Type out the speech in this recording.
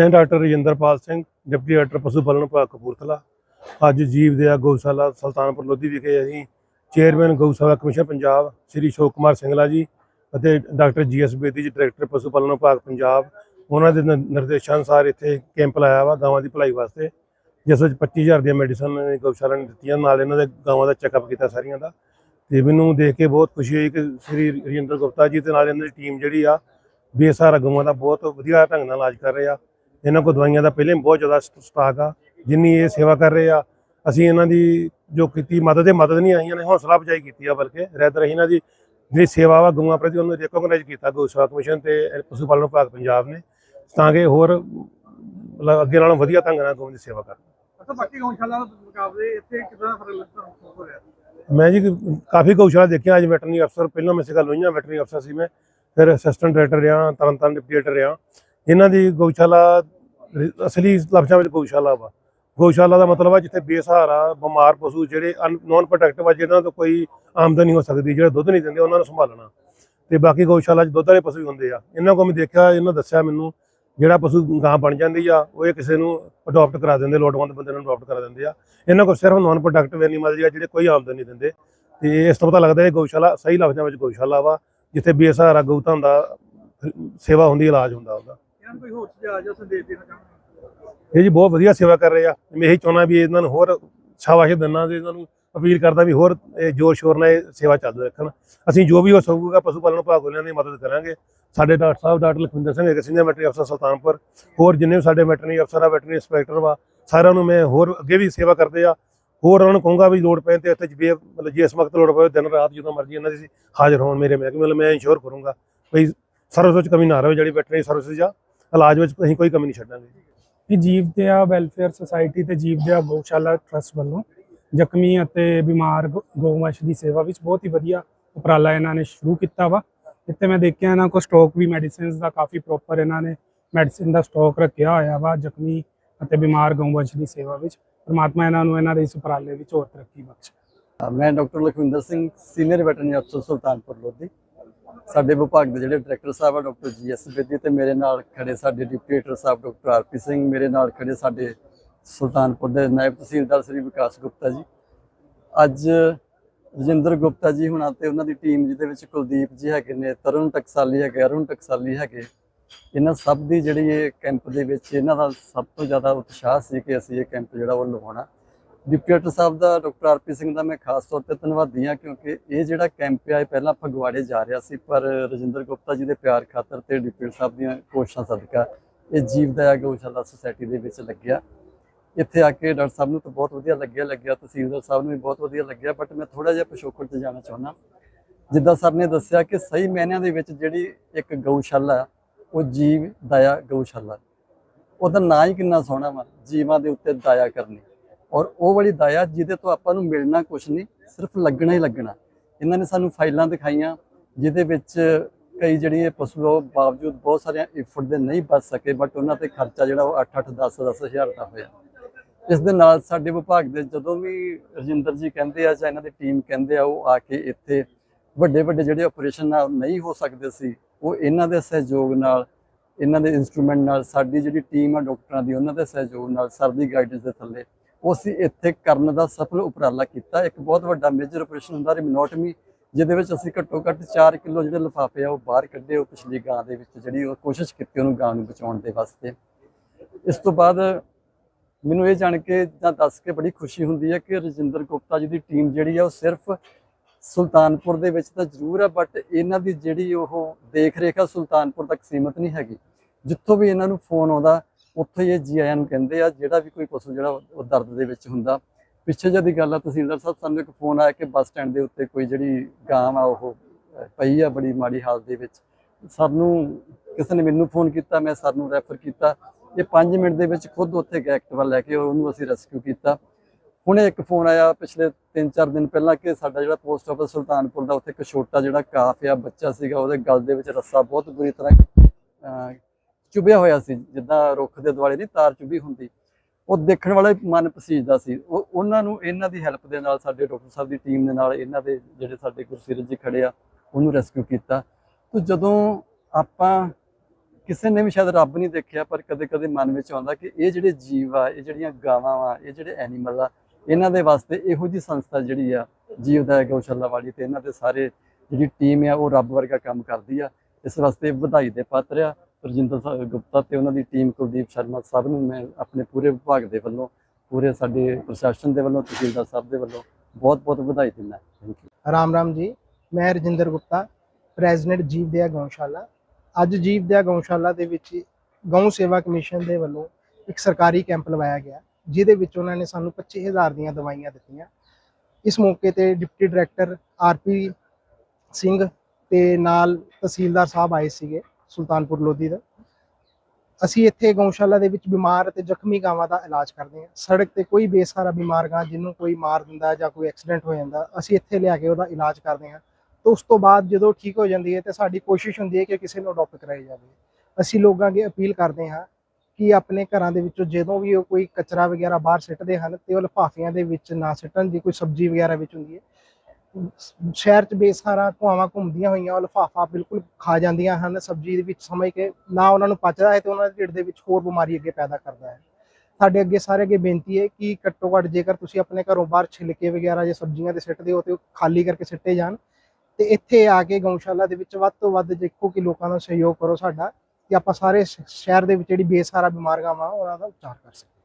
ਮੈਂ doctor Rajinderpal Singh deputy director ਪਸ਼ੂ ਪਾਲਣ ਵਿਭਾਗ ਕਪੂਰਥਲਾ ਅੱਜ ਜੀਵ ਦਇਆ ਗਊਸ਼ਾਲਾ ਸੁਲਤਾਨਪੁਰ ਲੋਧੀ ਵਿਖੇ ਅਸੀਂ ਚੇਅਰਮੈਨ ਗਊਸ਼ਾਲਾ ਕਮਿਸ਼ਨ ਪੰਜਾਬ, ਸ੍ਰੀ ਸ਼ੋਕ ਕੁਮਾਰ ਸਿੰਗਲਾ ਜੀ ਅਤੇ ਡਾਕਟਰ ਜੀ ਜੀਐਸ ਬੇਦੀ ਜੀ ਡਾਇਰੈਕਟਰ ਪਸ਼ੂ ਪਾਲਣ ਵਿਭਾਗ ਪੰਜਾਬ। ਉਹਨਾਂ ਦੇ ਨ- ਨਿਰਦੇਸ਼ਾਂ ਅਨੁਸਾਰ ਇੱਥੇ ਕੈਂਪ ਲਾਇਆ ਵਾ ਗਾਵਾਂ ਦੀ ਭਲਾਈ ਵਾਸਤੇ, ਜਿਸ ਵਿੱਚ 25000 ਦੀਆਂ ਮੈਡੀਸਨ ਗਊਸ਼ਾਲਾ ਨੇ ਦਿੱਤੀਆਂ, ਨਾਲ ਇਹਨਾਂ ਦੇ ਗਾਵਾਂ ਦਾ ਚੈੱਕਅਪ ਕੀਤਾ ਸਾਰੀਆਂ ਦਾ। ਤੇ ਮੈਨੂੰ ਦੇਖ ਕੇ ਬਹੁਤ ਖੁਸ਼ੀ ਹੋਈ ਕਿ ਸ੍ਰੀ ਰਜਿੰਦਰ ਗੁਪਤਾ ਜੀ ਤੇ ਨਾਲ ਇਹਨਾਂ ਦੀ ਟੀਮ ਜਿਹੜੀ ਆ, ਬੇਸਹਾਰਾ ਗਊਆਂ ਦਾ ਬਹੁਤ ਵਧੀਆ ਢੰਗ ਨਾਲ ਇਲਾਜ ਕਰ ਰਹੇ ਆ। ਇਹਨਾਂ ਕੋਲ ਦਵਾਈਆਂ ਦਾ ਪਹਿਲੇ ਬਹੁਤ ਜ਼ਿਆਦਾ ਸਟ- ਸਟਾਕ ਆ ਜਿੰਨੀ ਇਹ ਸੇਵਾ ਕਰ ਰਹੇ ਆ ਅਸੀਂ ਇਹਨਾਂ ਦੀ ਜੋ ਕੀਤੀ ਮਦਦ ਇਹ ਮਦਦ ਨਹੀਂ ਆਈਆਂ ਨੇ ਹੌਸਲਾ ਅਫਜ਼ਾਈ ਕੀਤੀ ਆ ਬਲਕਿ ਰਹਿਤ ਰਹੀ ਇਹਨਾਂ ਦੀ ਜਿਹੜੀ ਸੇਵਾ ਵਾ ਗਊਆਂ ਪ੍ਰਤੀ ਉਹਨੂੰ ਰੈਕੋਗਨਾਈਜ਼ ਕੀਤਾ ਗਊਸ਼ਾਲਾ ਕਮਿਸ਼ਨ ਤੇ ਪਸ਼ੂ ਪਾਲਣ ਵਿਭਾਗ ਪੰਜਾਬ ਨੇ ਤਾਂ ਕਿ ਹੋਰ ਅੱਗੇ ਨਾਲੋਂ ਵਧੀਆ ਢੰਗ ਨਾਲ ਗਊਆਂ ਦੀ ਸੇਵਾ ਕਰਨ। ਅੱਛਾ ਬਾਕੀ ਗਊਸ਼ਾਲਾ ਦੇ ਮੁਕਾਬਲੇ ਇੱਥੇ ਕਿਦਾਂ ਫ਼ਰਕ ਲੱਗਦਾ? ਹੋ ਰਿਹਾ। ਮੈਂ ਜੀ ਕਾਫੀ ਗਊਸ਼ਾਲਾ ਦੇਖਿਆ ਅੱਜ ਵੈਟਰਨਰੀ ਅਫਸਰ ਪਹਿਲਾਂ ਮੈਂ ਸਿਕਲ ਹੋਈਆਂ ਵੈਟਰਨਰੀ ਅਫਸਰ ਸੀ ਮੈਂ ਫਿਰ ਅਸਿਸਟੈਂਟ ਡਾਇਰੈਕਟਰ ਰਿਹਾ ਤਰਨਤਾਰਨ ਡਿਪਟੀ ਡਾਇਰੈਕਟਰ ਰਿਹਾ। ਇਹਨਾਂ ਦੀ ਗਊਸ਼ਾਲਾ, ਅਸਲੀ ਲਫ਼ਜ਼ਾਂ ਵਿੱਚ ਗਊਸ਼ਾਲਾ ਵਾ। ਗਊਸ਼ਾਲਾ ਦਾ ਮਤਲਬ ਆ ਜਿੱਥੇ ਬੇਸਹਾਰਾ, ਬਿਮਾਰ ਪਸ਼ੂ ਜਿਹੜੇ ਨੌਨ ਪ੍ਰੋਟੈਕਟਿਵ ਆ, ਜਿਹਨਾਂ ਤੋਂ ਕੋਈ ਆਮਦਨ ਨਹੀਂ ਹੋ ਸਕਦੀ, ਜਿਹੜੇ ਦੁੱਧ ਨਹੀਂ ਦਿੰਦੇ, ਉਹਨਾਂ ਨੂੰ ਸੰਭਾਲਣਾ। ਤੇ ਬਾਕੀ ਗਊਸ਼ਾਲਾ 'ਚ ਦੁੱਧ ਵਾਲੇ ਪਸ਼ੂ ਵੀ ਹੁੰਦੇ ਆ। ਇਹਨਾਂ ਕੋਲ ਮੈਂ ਦੇਖਿਆ, ਇਹਨਾਂ ਦੱਸਿਆ ਮੈਨੂੰ, ਜਿਹੜਾ ਪਸ਼ੂ ਗਾਂ ਬਣ ਜਾਂਦੀ ਆ, ਉਹ ਇਹ ਕਿਸੇ ਨੂੰ ਅਡਾਪਟ ਕਰਾ ਦਿੰਦੇ, ਲੋੜਵੰਦ ਬੰਦੇ ਨੂੰ ਅਡਾਪਟ ਕਰਾ ਦਿੰਦੇ ਆ। ਇਹਨਾਂ ਕੋਲ ਸਿਰਫ ਨਾਨ ਪ੍ਰੋਡਕਟਿਵ ਐਨੀਮਲ ਜੀ ਆ, ਜਿਹੜੇ ਕੋਈ ਆਮਦਨ ਨਹੀਂ ਦਿੰਦੇ। ਤੇ ਇਸ ਤੋਂ ਪਤਾ ਲੱਗਦਾ ਇਹ ਗਊਸ਼ਾਲਾ ਸਹੀ ਲਫ਼ਜ਼ਾਂ ਵਿੱਚ ਗਊਸ਼ਾਲਾ ਵਾ, ਜਿੱਥੇ ਬੇਸਹਾਰਾ, ਗਊ ਧਨ ਦਾ ਸੇਵਾ ਹੁੰਦੀ, ਇਲਾਜ ਹੁੰਦਾ ਉਹਦਾ। ਇਹਨਾਂ ਕੋਈ ਹੋਰ ਸੁਝਾਅ ਜਾਂ ਸੰਦੇਸ਼ ਦੇਣਾ ਚਾਹੁੰਦੇ ਇਹ ਜੀ ਬਹੁਤ ਵਧੀਆ ਸੇਵਾ ਕਰ ਰਹੇ ਆ। ਮੈਂ ਇਹੀ ਚਾਹੁੰਦਾ ਵੀ ਇਹਨਾਂ ਨੂੰ ਹੋਰ ਸ਼ਾਬਾਸ਼ ਦਿੰਨਾ ਤੇ ਇਹਨਾਂ ਨੂੰ ਅਪੀਲ ਕਰਦਾ ਵੀ ਹੋਰ ਇਹ ਜੋਰ ਸ਼ੋਰ ਨਾਲ ਇਹ ਸੇਵਾ ਚਾਲੂ ਰੱਖਣ। ਅਸੀਂ ਜੋ ਵੀ ਹੋ ਸਕੂਗਾ ਪਸ਼ੂ ਪਾਲਣ ਵਿਭਾਗ ਉਹਨਾਂ ਦੀ ਮਦਦ ਕਰਾਂਗੇ। ਸਾਡੇ ਡਾਕਟਰ ਸਾਹਿਬ, ਡਾਕਟਰ ਲਖਵਿੰਦਰ ਸਿੰਘ ਇੱਕ ਸੀਨੀਅਰ ਵੈਟਰਨਰੀ ਅਫਸਰ ਸੁਲਤਾਨਪੁਰ, ਹੋਰ ਜਿੰਨੇ ਵੀ ਸਾਡੇ ਵੈਟਰਨਰੀ ਅਫਸਰ ਆ, ਵੈਟਰਨਰੀ ਇੰਸਪੈਕਟਰ ਵਾ, ਸਾਰਿਆਂ ਨੂੰ ਮੈਂ ਹੋਰ ਅੱਗੇ ਵੀ ਸੇਵਾ ਕਰਦੇ ਆ। ਹੋਰ ਉਹਨਾਂ ਨੂੰ ਕਹੂੰਗਾ ਵੀ ਲੋੜ ਪੈਣ ਤੇ ਇੱਥੇ ਜੇ ਮਤਲਬ ਜਿਸ ਵਕਤ ਲੋੜ ਪਵੇ ਦਿਨ ਰਾਤ ਜਦੋਂ ਮਰਜ਼ੀ ਇਹਨਾਂ ਦੀ ਹਾਜ਼ਰ ਹੋਣ ਮੇਰੇ ਮਹਿਕਮੇ ਵੱਲ, ਮੈਂ ਇੰਸ਼ੋਰ ਕਰੂੰਗਾ ਵੀ ਸਰਵਿਸ ਵਿੱਚ ਕਮੀ ਨਾ ਰਹੇ ਜਿਹੜੀ ਵੈਟਰਨਰੀ ਸਰਵਿਸ ਆ। ਇਲਾਜ ਵਿੱਚ ਅਸੀਂ ਕੋਈ ਕਮੀ ਨਹੀਂ ਛੱਡਾਂਗੇ। ਇਹ ਜੀਵ ਦਇਆ ਵੈਲਫੇਅਰ ਸੁਸਾਇਟੀ ਤੇ ਜੀਵ ਦਇਆ ਗਊਸ਼ਾਲਾ ਟਰਸਟ ਵੱਲੋਂ ਜ਼ਖਮੀ ਅਤੇ ਬਿਮਾਰ ਗਊ- ਗਊਵੰਸ਼ ਦੀ ਸੇਵਾ ਵਿੱਚ ਬਹੁਤ ਹੀ ਵਧੀਆ ਉਪਰਾਲਾ ਇਹਨਾਂ ਨੇ ਸ਼ੁਰੂ ਕੀਤਾ ਵਾ। ਇੱਥੇ ਮੈਂ ਦੇਖਿਆ ਇਹਨਾਂ ਕੋਲ ਸਟਾਕ ਵੀ ਮੈਡੀਸਿਨਸ ਦਾ ਕਾਫੀ ਪ੍ਰੋਪਰ ਇਹਨਾਂ ਨੇ ਮੈਡੀਸਿਨ ਦਾ ਸਟਾਕ ਰੱਖਿਆ ਹੋਇਆ ਵਾ ਜ਼ਖਮੀ ਅਤੇ ਬਿਮਾਰ ਗਊਵੰਸ਼ ਦੀ ਸੇਵਾ ਵਿੱਚ। ਪਰਮਾਤਮਾ ਇਹਨਾਂ ਨੂੰ ਇਹਨਾਂ ਦੇ ਇਸ ਉਪਰਾਲੇ ਵਿੱਚ ਹੋਰ ਤਰੱਕੀ ਬਖਸ਼ੇ। ਮੈਂ doctor Lakhwinder Singh senior veterinary ਅਫਸਰ ਸੁਲਤਾਨਪੁਰ ਲੋਧੀ। ਸਾਡੇ ਵਿਭਾਗ ਦੇ ਜਿਹੜੇ ਡਾਇਰੈਕਟਰ ਸਾਹਿਬ ਆ, ਡਾਕਟਰ ਜੀ ਜੀਐਸ ਬੇਦੀ ਤੇ ਮੇਰੇ ਨਾਲ ਖੜੇ ਸਾਡੇ ਡਿਪਟੀ ਡਾਇਰੈਕਟਰ ਸਾਹਿਬ, ਡਾਕਟਰ ਆਰਪੀ ਸਿੰਘ, ਮੇਰੇ ਨਾਲ ਖੜੇ ਸਾਡੇ ਸੁਲਤਾਨਪੁਰ ਦੇ ਨਾਇਬ ਤਹਿਸੀਲਦਾਰ ਸ੍ਰੀ ਵਿਕਾਸ ਗੁਪਤਾ ਜੀ। ਅੱਜ ਰਜਿੰਦਰ ਗੁਪਤਾ ਜੀ ਹੁਣਾਂ ਤੇ ਉਹਨਾਂ ਦੀ ਟੀਮ ਜਿਹਦੇ ਵਿੱਚ ਕੁਲਦੀਪ ਜੀ ਹੈਗੇ ਨੇ, ਤਰੁਣ ਟਕਸਾਲੀ ਹੈਗੇ, ਅਰੁਣ ਟਕਸਾਲੀ ਹੈਗੇ, ਇਹਨਾਂ ਸਭ ਦੀ ਜਿਹੜੀ ਇਹ ਕੈਂਪ ਦੇ ਵਿੱਚ ਇਹਨਾਂ ਦਾ ਸਭ ਤੋਂ ਜ਼ਿਆਦਾ ਉਤਸ਼ਾਹ ਸੀ ਕਿ ਅਸੀਂ ਇਹ ਕੈਂਪ ਜਿਹੜਾ ਉਹ ਲਵਾਉਣਾ। ਡਿਪਟੀ ਡਾਇਰੈਕਟਰ ਸਾਹਿਬ ਦਾ, ਡਾਕਟਰ ਆਰਪੀ ਸਿੰਘ ਦਾ ਮੈਂ ਖਾਸ ਤੌਰ ਤੇ ਧੰਨਵਾਦੀ ਹਾਂ ਕਿਉਂਕਿ ਇਹ ਜਿਹੜਾ ਕੈਂਪ ਆ, ਇਹ ਪਹਿਲਾਂ ਫਗਵਾੜੇ ਜਾ ਰਿਹਾ ਸੀ, ਪਰ ਰਜਿੰਦਰ ਗੁਪਤਾ ਜੀ ਦੇ ਪਿਆਰ ਖਾਤਰ ਤੇ ਡਿਪਟੀ ਡਾਇਰੈਕਟਰ ਸਾਹਿਬ ਦੀਆਂ ਕੋਸ਼ਿਸ਼ਾਂ ਸਦਕਾ ਇਹ ਜੀਵ ਦਇਆ ਗਊਸ਼ਾਲਾ ਸੁਸਾਇਟੀ ਦੇ ਵਿੱਚ ਲੱਗਿਆ। ਇੱਥੇ ਆ ਕੇ ਡਾਕਟਰ ਸਾਹਿਬ ਨੂੰ ਤਾਂ ਬਹੁਤ ਵਧੀਆ ਲੱਗਿਆ ਲੱਗਿਆ ਤਹਿਸੀਲਦਾਰ ਸਾਹਿਬ ਨੂੰ ਵੀ ਬਹੁਤ ਵਧੀਆ ਲੱਗਿਆ ਬਟ ਮੈਂ ਥੋੜਾ ਜਿਹਾ ਪਿਛੋਕੜ ਤੇ ਜਾਣਾ ਚਾਹੁੰਦਾ। ਜਿੱਦਾਂ ਸਰ ਨੇ ਦੱਸਿਆ ਕਿ ਸਹੀ ਮਾਇਨਿਆਂ ਦੇ ਵਿੱਚ ਜਿਹੜੀ ਇੱਕ ਗਊਸ਼ਾਲਾ, ਉਹ ਜੀਵ ਦਇਆ ਗਊਸ਼ਾਲਾ। ਉਹਦਾ ਨਾਂ ਹੀ ਕਿੰਨਾ ਸੋਹਣਾ ਵਾ, ਜੀਵਾਂ ਦੇ ਉੱਤੇ ਦਇਆ ਕਰਨੀ। ਔਰ ਉਹ ਵਾਲੀ ਦਇਆ ਜਿਹਦੇ ਤੋਂ ਆਪਾਂ ਨੂੰ ਮਿਲਣਾ ਕੁਝ ਨਹੀਂ, ਸਿਰਫ ਲੱਗਣਾ ਹੀ ਲੱਗਣਾ। ਇਹਨਾਂ ਨੇ ਸਾਨੂੰ ਫਾਈਲਾਂ ਦਿਖਾਈਆਂ, ਜਿਹਦੇ ਵਿੱਚ ਕਈ ਜਿਹੜੀ ਇਹ ਪਸ਼ੂ ਬਾਵਜੂਦ ਬਹੁਤ ਸਾਰੀਆਂ ਇਫਰਟ ਦੇ ਨਹੀਂ ਬਚ ਸਕੇ ਬਟ ਉਹਨਾਂ ਤੇ ਖਰਚਾ ਜਿਹੜਾ ਉਹ 8-8 10-10 ਹਜ਼ਾਰ ਦਾ ਹੋਇਆ। ਇਸ ਦੇ ਨਾਲ ਸਾਡੇ ਵਿਭਾਗ ਦੇ ਜਦੋਂ ਵੀ ਰਜਿੰਦਰ ਜੀ ਕਹਿੰਦੇ ਆ ਜਾਂ ਇਹਨਾਂ ਦੀ ਟੀਮ ਕਹਿੰਦੇ ਆ, ਉਹ ਆ ਕੇ ਇੱਥੇ ਵੱਡੇ ਵੱਡੇ ਜਿਹੜੇ ਆਪਰੇਸ਼ਨ ਆ ਉਹ ਨਹੀਂ ਹੋ ਸਕਦੇ ਸੀ, ਉਹ ਇਹਨਾਂ ਦੇ ਸਹਿਯੋਗ ਨਾਲ, ਇਹਨਾਂ ਦੇ ਇਨਸਟਰੂਮੈਂਟ ਨਾਲ, ਸਾਡੀ ਜਿਹੜੀ ਟੀਮ ਆ ਡਾਕਟਰਾਂ ਦੀ, ਉਹਨਾਂ ਦੇ ਸਹਿਯੋਗ ਨਾਲ, ਸਰ ਦੀ ਗਾਈਡੈਂਸ ਦੇ ਥੱਲੇ ਉਹ ਅਸੀਂ ਇੱਥੇ ਕਰਨ ਦਾ ਸਫਲ ਉਪਰਾਲਾ ਕੀਤਾ। ਇੱਕ ਬਹੁਤ ਵੱਡਾ ਮੇਜਰ ਆਪਰੇਸ਼ਨ ਹੁੰਦਾ ਰਿਮਨੋਟਮੀ, ਜਿਹਦੇ ਵਿੱਚ ਅਸੀਂ ਘੱਟੋ ਘੱਟ 4 ਕਿਲੋ ਜਿਹੜੇ ਲਿਫਾਫੇ ਆ ਉਹ ਬਾਹਰ ਕੱਢੇ ਉਹ ਪਿਛਲੀ ਗਾਂ ਦੇ ਵਿੱਚ ਜਿਹੜੀ ਉਹ ਕੋਸ਼ਿਸ਼ ਕੀਤੀ ਉਹਨੂੰ ਗਾਂ ਨੂੰ ਬਚਾਉਣ ਦੇ ਵਾਸਤੇ। ਇਸ ਤੋਂ ਬਾਅਦ ਮੈਨੂੰ ਇਹ ਜਾਣ ਕੇ ਜਾਂ ਦੱਸ ਕੇ ਬੜੀ ਖੁਸ਼ੀ ਹੁੰਦੀ ਹੈ ਕਿ ਰਜਿੰਦਰ ਗੁਪਤਾ ਜੀ ਦੀ ਟੀਮ ਜਿਹੜੀ ਆ ਉਹ ਸਿਰਫ ਸੁਲਤਾਨਪੁਰ ਦੇ ਵਿੱਚ ਤਾਂ ਜ਼ਰੂਰ ਹੈ ਬਟ ਇਹਨਾਂ ਦੀ ਜਿਹੜੀ ਉਹ ਦੇਖ ਰੇਖ ਆ, ਸੁਲਤਾਨਪੁਰ ਤੱਕ ਸੀਮਤ ਨਹੀਂ ਹੈਗੀ। ਜਿੱਥੋਂ ਵੀ ਇਹਨਾਂ ਨੂੰ ਫੋਨ ਆਉਂਦਾ ਉੱਥੇ ਇਹ ਜੀ ਆਇਆਂ ਨੂੰ ਕਹਿੰਦੇ ਆ, ਜਿਹੜਾ ਵੀ ਕੋਈ ਪਸ਼ੂ ਜਿਹੜਾ ਉਹ ਦਰਦ ਦੇ ਵਿੱਚ ਹੁੰਦਾ। ਪਿੱਛੇ ਜਿਹਦੀ ਗੱਲ ਆ, ਤਹਿਸੀਲਦਾਰ ਸਾਹਿਬ, ਸਾਨੂੰ ਇੱਕ ਫੋਨ ਆਇਆ ਕਿ ਬੱਸ ਸਟੈਂਡ ਦੇ ਉੱਤੇ ਕੋਈ ਜਿਹੜੀ ਗਾਂ ਆ, ਉਹ ਪਈ ਆ ਬੜੀ ਮਾੜੀ ਹਾਲਤ ਦੇ ਵਿੱਚ। ਸਾਨੂੰ ਕਿਸੇ ਨੇ ਮੈਨੂੰ ਫੋਨ ਕੀਤਾ, ਮੈਂ ਸਰ ਨੂੰ ਰੈਫਰ ਕੀਤਾ। ਇਹ 5 ਮਿੰਟ ਦੇ ਵਿੱਚ ਖੁਦ ਉੱਥੇ ਗਏ ਐਕਟਿਵਾ ਲੈ ਕੇ ਉਹਨੂੰ ਅਸੀਂ ਰੈਸਕਿਊ ਕੀਤਾ। ਹੁਣੇ ਇੱਕ ਫੋਨ ਆਇਆ ਪਿਛਲੇ 3-4 ਦਿਨ ਪਹਿਲਾਂ ਕਿ ਸਾਡਾ ਜਿਹੜਾ ਪੋਸਟ ਆਫਿਸ ਸੁਲਤਾਨਪੁਰ ਦਾ ਉੱਥੇ ਇੱਕ ਛੋਟਾ ਜਿਹੜਾ ਕਾਫ ਆ, ਬੱਚਾ ਸੀਗਾ, ਉਹਦੇ ਗਲ ਦੇ ਵਿੱਚ ਰੱਸਾ ਬਹੁਤ ਬੁਰੀ ਤਰ੍ਹਾਂ ਅਹ, ਹੋਇਆ ਸੀ ਜਿੱਦਾਂ ਰੁੱਖ ਦੇ ਦੁਆਲੇ ਨਹੀਂ ਤਾਰ ਚੁਭੀ ਹੁੰਦੀ। ਉਹ ਦੇਖਣ ਵਾਲੇ ਮਨ ਪਸੀਜਦਾ ਸੀ। ਉਹ ਉਹਨਾਂ ਨੂੰ ਇਹਨਾਂ ਦੀ ਹੈਲਪ ਦੇ ਨਾਲ ਸਾਡੇ ਡਾਕਟਰ ਸਾਹਿਬ ਦੀ ਟੀਮ ਦੇ ਨਾਲ ਇਹਨਾਂ ਦੇ ਜਿਹੜੇ ਸਾਡੇ ਗੁਰਸੀਰਤ ਜੀ ਖੜੇ ਆ ਉਹਨੂੰ ਰੈਸਕਿਊ ਕੀਤਾ। ਤੇ ਜਦੋਂ ਆਪਾਂ ਕਿਸੇ ਨੇ ਵੀ ਸ਼ਾਇਦ ਰੱਬ ਨਹੀਂ ਦੇਖਿਆ ਪਰ ਕਦੇ-ਕਦੇ ਮਨ ਵਿੱਚ ਆਉਂਦਾ ਕਿ ਇਹ ਜਿਹੜੇ ਜੀਵ ਆ ਇਹ ਜਿਹੜੀਆਂ ਗਾਵਾਂ ਆ ਇਹ ਜਿਹੜੇ ਐਨੀਮਲ ਆ ਇਹਨਾਂ ਦੇ ਵਾਸਤੇ ਇਹੋ ਜੀ ਸੰਸਥਾ ਜਿਹੜੀ ਆ ਜੀਵਦਾ ਗਊਸ਼ਾਲਾ ਵਾਲੀ ਤੇ ਇਹਨਾਂ ਦੇ ਸਾਰੇ ਜਿਹੜੀ ਟੀਮ ਆ ਉਹ ਰੱਬ ਵਰਗਾ ਕੰਮ ਕਰਦੀ ਆ। ਇਸ ਵਾਸਤੇ ਵਧਾਈ ਦੇ ਪਾਤਰ ਆ। ਰਜਿੰਦਰ ਗੁਪਤਾ ਤੇ ਉਹਨਾਂ ਦੀ ਟੀਮ ਕੁਲਦੀਪ ਸ਼ਰਮਾ ਸਭ ਨੂੰ ਮੈਂ ਆਪਣੇ ਪੂਰੇ ਵਿਭਾਗ ਦੇ ਵੱਲੋਂ, ਪੂਰੇ ਸਾਡੇ ਪ੍ਰਸ਼ਾਸਨ ਦੇ ਵੱਲੋਂ, ਤਹਿਸੀਲਦਾਰ ਸਾਹਿਬ ਦੇ ਵੱਲੋਂ ਬਹੁਤ-ਬਹੁਤ ਵਧਾਈ ਦਿੰਦਾ ਥੈਂਕ ਯੂ ਰਾਮ ਰਾਮ ਜੀ, ਮੈਂ ਰਜਿੰਦਰ ਗੁਪਤਾ, ਪ੍ਰੈਜ਼ੀਡੈਂਟ ਜੀਵ ਦਿਆ ਗਊਸ਼ਾਲਾ। ਅੱਜ ਜੀਵ ਦਿਆ ਗਊਸ਼ਾਲਾ ਦੇ ਵਿੱਚ ਗਊ ਸੇਵਾ ਕਮਿਸ਼ਨ ਦੇ ਵੱਲੋਂ ਇੱਕ ਸਰਕਾਰੀ ਕੈਂਪ ਲਵਾਇਆ ਗਿਆ, ਜਿਹਦੇ ਵਿੱਚ ਉਹਨਾਂ ਨੇ ਸਾਨੂੰ 25000 ਦੀਆਂ ਦਵਾਈਆਂ ਦਿੱਤੀਆਂ। ਇਸ ਮੌਕੇ ਤੇ ਡਿਪਟੀ ਡਾਇਰੈਕਟਰ ਆਰਪੀ ਸਿੰਘ ਤੇ ਨਾਲ ਤਹਿਸੀਲਦਾਰ ਸਾਹਿਬ ਆਏ ਸੀਗੇ। ਸੁਲਤਾਨਪੁਰ ਲੋਧੀ ਦਾ। ਅਸੀਂ ਇੱਥੇ ਗਊਸ਼ਾਲਾ ਦੇ ਵਿੱਚ ਬਿਮਾਰ ਅਤੇ ਜ਼ਖਮੀ ਗਾਵਾਂ ਦਾ ਇਲਾਜ ਕਰਦੇ ਹਾਂ। ਸੜਕ ਤੇ ਕੋਈ ਬੇਸਹਾਰਾ ਬਿਮਾਰ ਗਾਂ ਜਿਹਨੂੰ ਕੋਈ ਮਾਰ ਦਿੰਦਾ ਜਾਂ ਕੋਈ ਐਕਸੀਡੈਂਟ ਹੋ ਜਾਂਦਾ, ਅਸੀਂ ਇੱਥੇ ਲਿਆ ਕੇ ਉਹਦਾ ਇਲਾਜ ਕਰਦੇ ਹਾਂ। ਤੇ ਉਸ ਤੋਂ ਬਾਅਦ ਜਦੋਂ ਠੀਕ ਹੋ ਜਾਂਦੀ ਹੈ ਤੇ ਸਾਡੀ ਕੋਸ਼ਿਸ਼ ਹੁੰਦੀ ਹੈ ਕਿ ਕਿਸੇ ਨੂੰ ਅਡਾਪਟ ਕਰਾਈ ਜਾਵੇ। ਅਸੀਂ ਲੋਕਾਂ ਅੱਗੇ ਅਪੀਲ ਕਰਦੇ ਹਾਂ ਕਿ ਆਪਣੇ ਘਰਾਂ ਦੇ ਵਿੱਚੋਂ ਜਦੋਂ ਵੀ ਉਹ ਕੋਈ ਕਚਰਾ ਵਗੈਰਾ ਬਾਹਰ ਸਿੱਟਦੇ ਹਨ ਤੇ ਉਹ ਲਿਫਾਫਿਆਂ ਦੇ ਵਿੱਚ ਨਾ ਸਿੱਟਣ ਜੇ ਕੋਈ ਸਬਜ਼ੀ ਵਗੈਰਾ ਵਿੱਚ ਹੁੰਦੀ ਹੈ। ਸ਼ਹਿਰ 'ਚ ਬੇਸਹਾਰਾ ਧੁਆਵਾਂ ਘੁੰਮਦੀਆਂ ਹੋਈਆਂ, ਉਹ ਲਿਫਾਫਾ ਬਿਲਕੁਲ ਖਾ ਜਾਂਦੀਆਂ ਹਨ, ਸਬਜ਼ੀ ਦੇ ਵਿੱਚ ਸਮਝ ਕੇ ਨਾ ਉਹਨਾਂ ਨੂੰ ਪਚਦਾ ਹੈ ਤੇ ਉਹਨਾਂ ਦੇ ਢਿੱਡ ਦੇ ਵਿੱਚ ਹੋਰ ਬਿਮਾਰੀ ਅੱਗੇ ਪੈਦਾ ਕਰਦਾ ਹੈ। ਸਾਡੇ ਅੱਗੇ ਸਾਰੇ ਅੱਗੇ ਬੇਨਤੀ ਹੈ ਕਿ ਘੱਟੋ ਘੱਟ ਜੇਕਰ ਤੁਸੀਂ ਆਪਣੇ ਘਰੋਂ ਬਾਹਰ ਛਿਲਕੇ ਵਗੈਰਾ ਜਾਂ ਸਬਜ਼ੀਆਂ ਦੇ ਸਿੱਟਦੇ ਹੋ ਤੇ ਉਹ ਖਾਲੀ ਕਰਕੇ ਸਿੱਟੇ ਜਾਣ ਤੇ ਇੱਥੇ ਆ ਕੇ ਗਊਸ਼ਾਲਾ ਦੇ ਵਿੱਚ ਵੱਧ ਤੋਂ ਵੱਧ ਦੇਖੋ ਕਿ ਲੋਕਾਂ ਦਾ ਸਹਿਯੋਗ ਕਰੋ ਸਾਡਾ ਕਿ ਆਪਾਂ ਸਾਰੇ ਸ਼ਹਿਰ ਦੇ ਵਿੱਚ ਜਿਹੜੀ ਬੇਸਹਾਰਾ ਬਿਮਾਰੀਆਂ ਵਾ, ਉਹਨਾਂ ਦਾ ਉਪਚਾਰ ਕਰ ਸਕੀਏ।